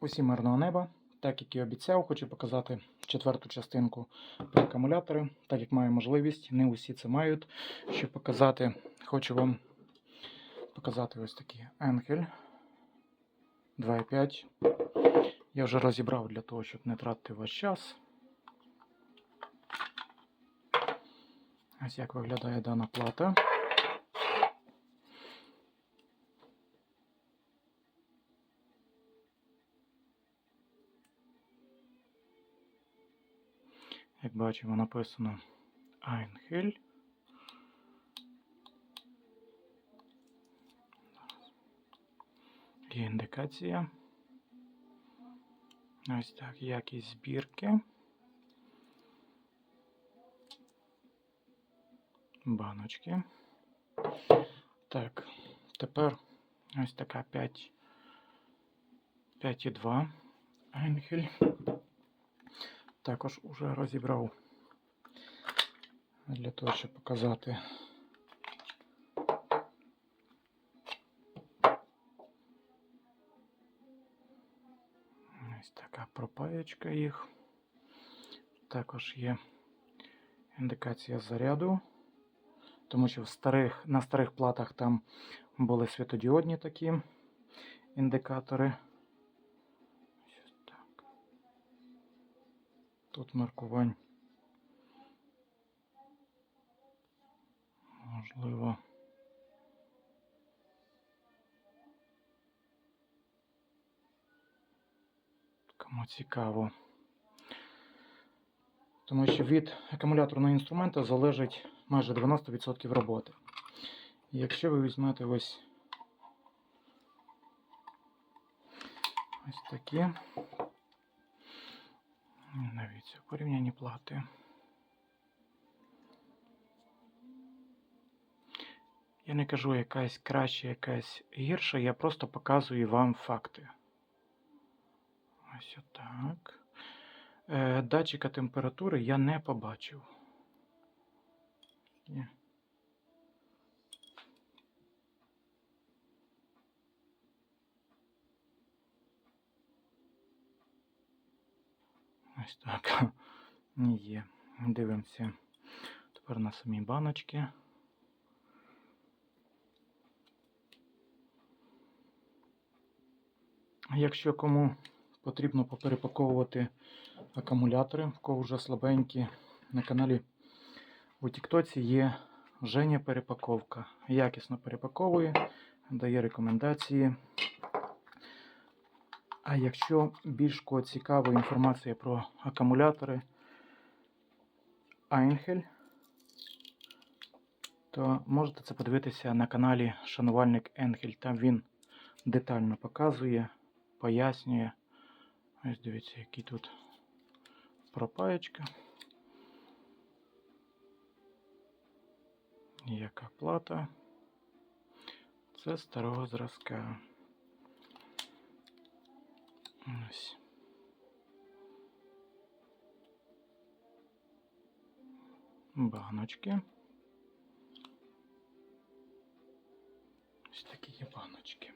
Усім мирного неба. Так як і обіцяв, хочу показати четверту частинку про акумулятори. Так як маю можливість, не усі це мають. Щоб показати, хочу вам показати ось такий Енхель 2.5. Я вже розібрав для того, щоб не тратити ваш час. Ось як виглядає дана плата. Як бачимо, написано Einhell. Є індикація. Ось так, якість збірки. Баночки. Так, тепер ось така 5. 5,2 Einhell. Також уже розібрав для того, щоб показати. Ось така пропаєчка їх. Також є індикація заряду, тому що в старих, на старих платах там були світодіодні такі індикатори. Тут маркувань. Можливо. Кому цікаво. Тому що від акумуляторного інструмента залежить майже 90% роботи. І Якщо ви візьмете ось ось такі, навіть у порівнянні плати. Я не кажу якась краща, якась гірша, я просто показую вам факти. Ось отак. Е, датчика температури я не побачив. Є. Ось так. Є. Дивимося. Тепер на самі баночки. Якщо кому потрібно поперепаковувати акумулятори, в кого вже слабенькі, на каналі у Тіктоці є Женя перепаковка. Якісно перепаковує, дає рекомендації. А якщо більш цікава інформація про акумулятори Einhell, то можете це подивитися на каналі Шанувальник Енхель. Там він детально показує, пояснює. Ось дивіться, який тут пропаєчка. Яка плата. Це старого зразка. Ось. Баночки. Ось такі є баночки.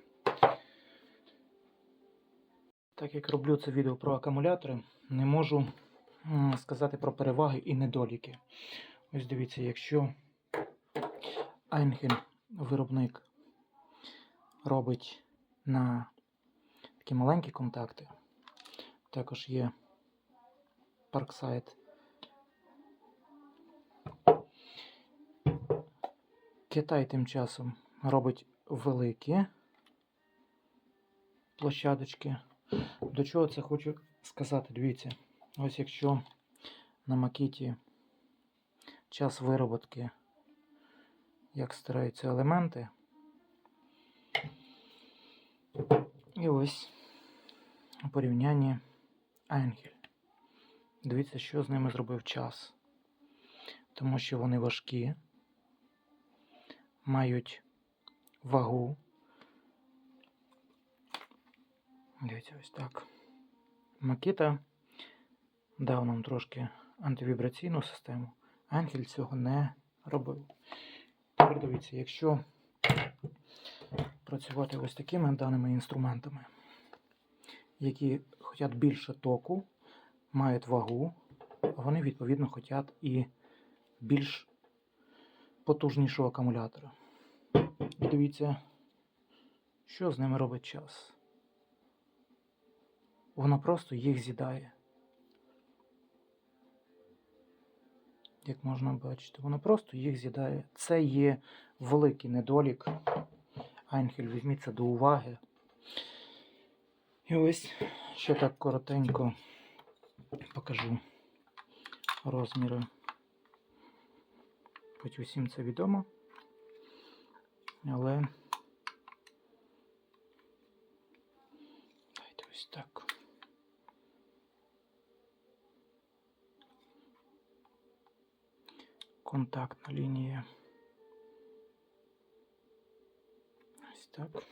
Так як роблю це відео про акумулятори, не можу сказати про переваги і недоліки. Ось дивіться, якщо Einhell виробник робить на такі маленькі контакти, також є Parkside. Китай тим часом робить великі площадочки. До чого це хочу сказати? Дивіться, ось якщо на макіті час вироботки, як стараються елементи. І ось у порівнянні Einhell. Дивіться, що з ними зробив час. Тому що вони важкі, мають вагу. Дивіться, ось так. Макіта дав нам трошки антивібраційну систему. Ангель цього не робив. Тепер дивіться, якщо працювати ось такими даними інструментами, які хочуть більше току, мають вагу, вони відповідно хочуть і більш потужнішого акумулятора. Дивіться, що з ними робить час. Воно просто їх з'їдає. Як можна бачити, воно просто їх з'їдає. Це є великий недолік. Айнхель, візьміть це до уваги. І ось ще так коротенько покажу розміри. Хоч усім це відомо. Але давайте ось так. Контактна лінія. Так.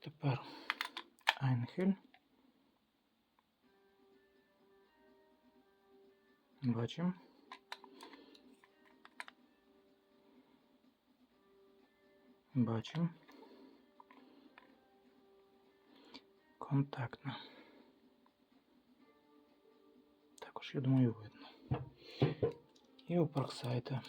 Тепер Айнхель. Бачимо. Бачимо. Контактна. Також, я думаю, видно. І у Парксайта.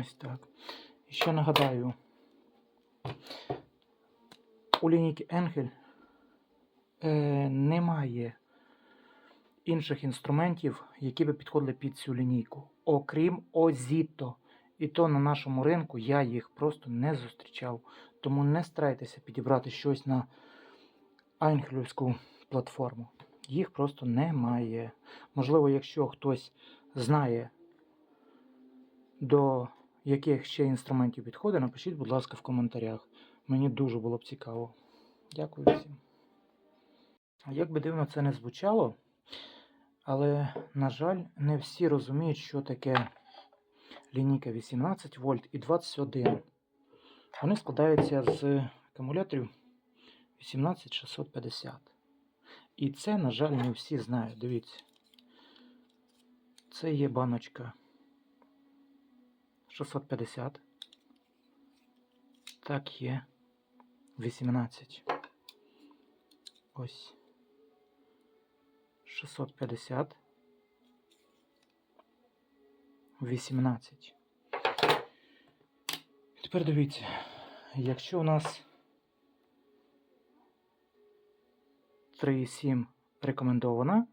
Ось так. І ще нагадаю, у лінійки Engel е, немає інших інструментів, які би підходили під цю лінійку, окрім Озіто. І то на нашому ринку я їх просто не зустрічав. Тому не старайтеся підібрати щось на Айнхелівську платформу. Їх просто немає. Можливо, якщо хтось знає, до яких ще інструментів підходить, напишіть, будь ласка, в коментарях. Мені дуже було б цікаво. Дякую всім. Як би дивно це не звучало, але, на жаль, не всі розуміють, що таке лінійка 18 вольт і 21. Вони складаються з акумуляторів 18650. І це, на жаль, не всі знають. Дивіться. Це є баночка 650. Так є 18. Ось 650. 18. Тепер дивіться, якщо у нас 3,7 рекомендована,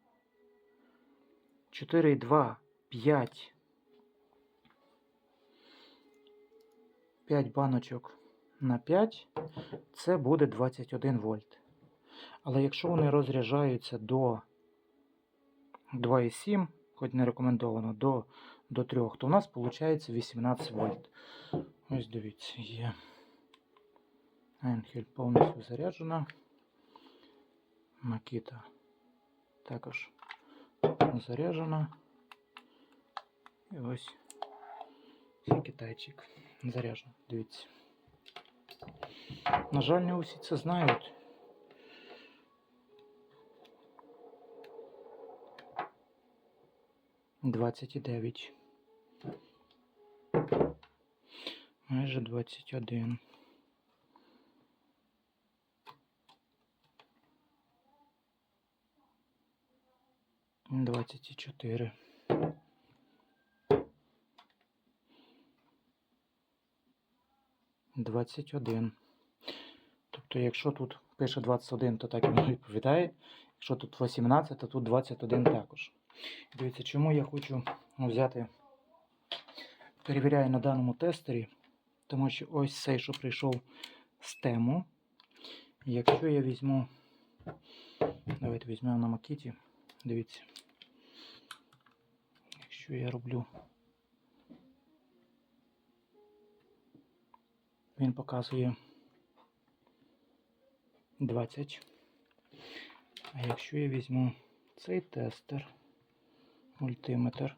4,2, 5, 5 баночок на 5, це буде 21 вольт. Але якщо вони розряджаються до 2,7, хоч не рекомендовано, до, до 3, то у нас виходить 18 вольт. Ось дивіться, є. Енхель повністю заряджена. Макіта також заряджена. І ось китайчик заряджений. Дивіться. На жаль, не усі це знають. Двадцять і дев'ять. Майже двадцять один. Двадцять і чотири. Двадцять один. Тобто, якщо тут пише 21, то так воно відповідає. Якщо тут 18, то тут 21 також. Дивіться, чому я хочу взяти, перевіряю на даному тестері, тому що ось цей, що прийшов з тему. Якщо я візьму, давайте візьмемо на макіті, дивіться, якщо я роблю, він показує 20. А якщо я візьму цей тестер, мультиметр,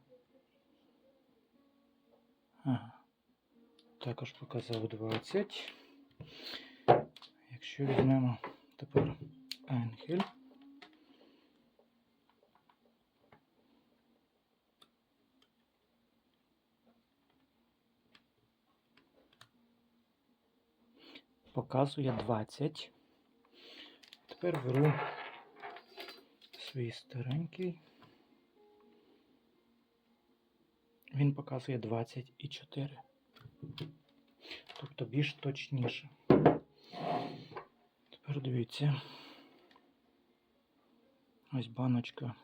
ага, також показав 20. Якщо візьмемо показує 20. Тепер беру свій старенький. Він показує 24. Тобто більш точніше. Тепер дивіться. Ось баночка.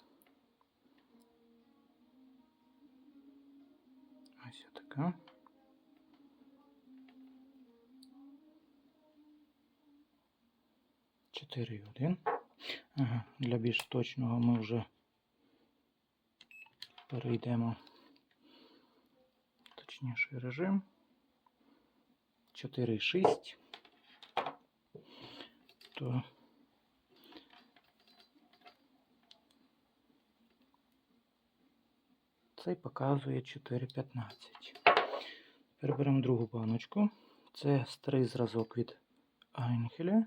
Ось така. Чотири і один. Ага, для більш точного ми вже перейдемо точніший режим. 4,6. То цей показує 4,15. Тепер беремо другу баночку. Це старий зразок від Айнхеля.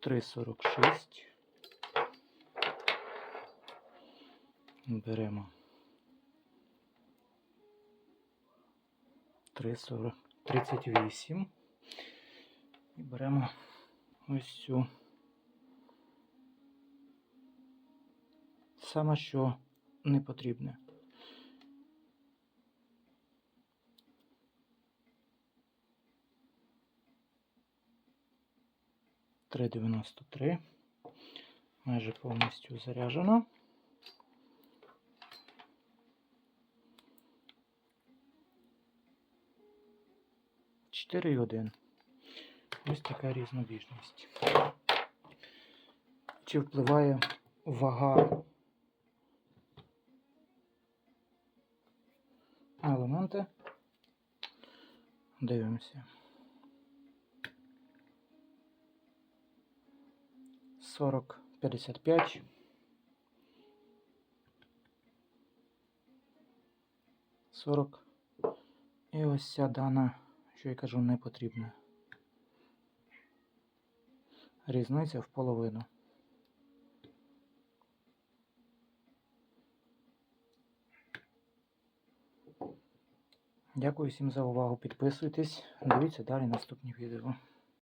3,46. Беремо 3,40 38. І беремо ось цю. Саме що не потрібне. Три дев'яносто три. Майже повністю заряджено. Чотири і один. Ось така різнобіжність. Чи впливає вага елементи? Дивимося. 40, 55. Сорок. І ось ця дана, що я кажу, не потрібна. Різниця в половину. Дякую всім за увагу. Підписуйтесь. Дивіться далі наступні відео.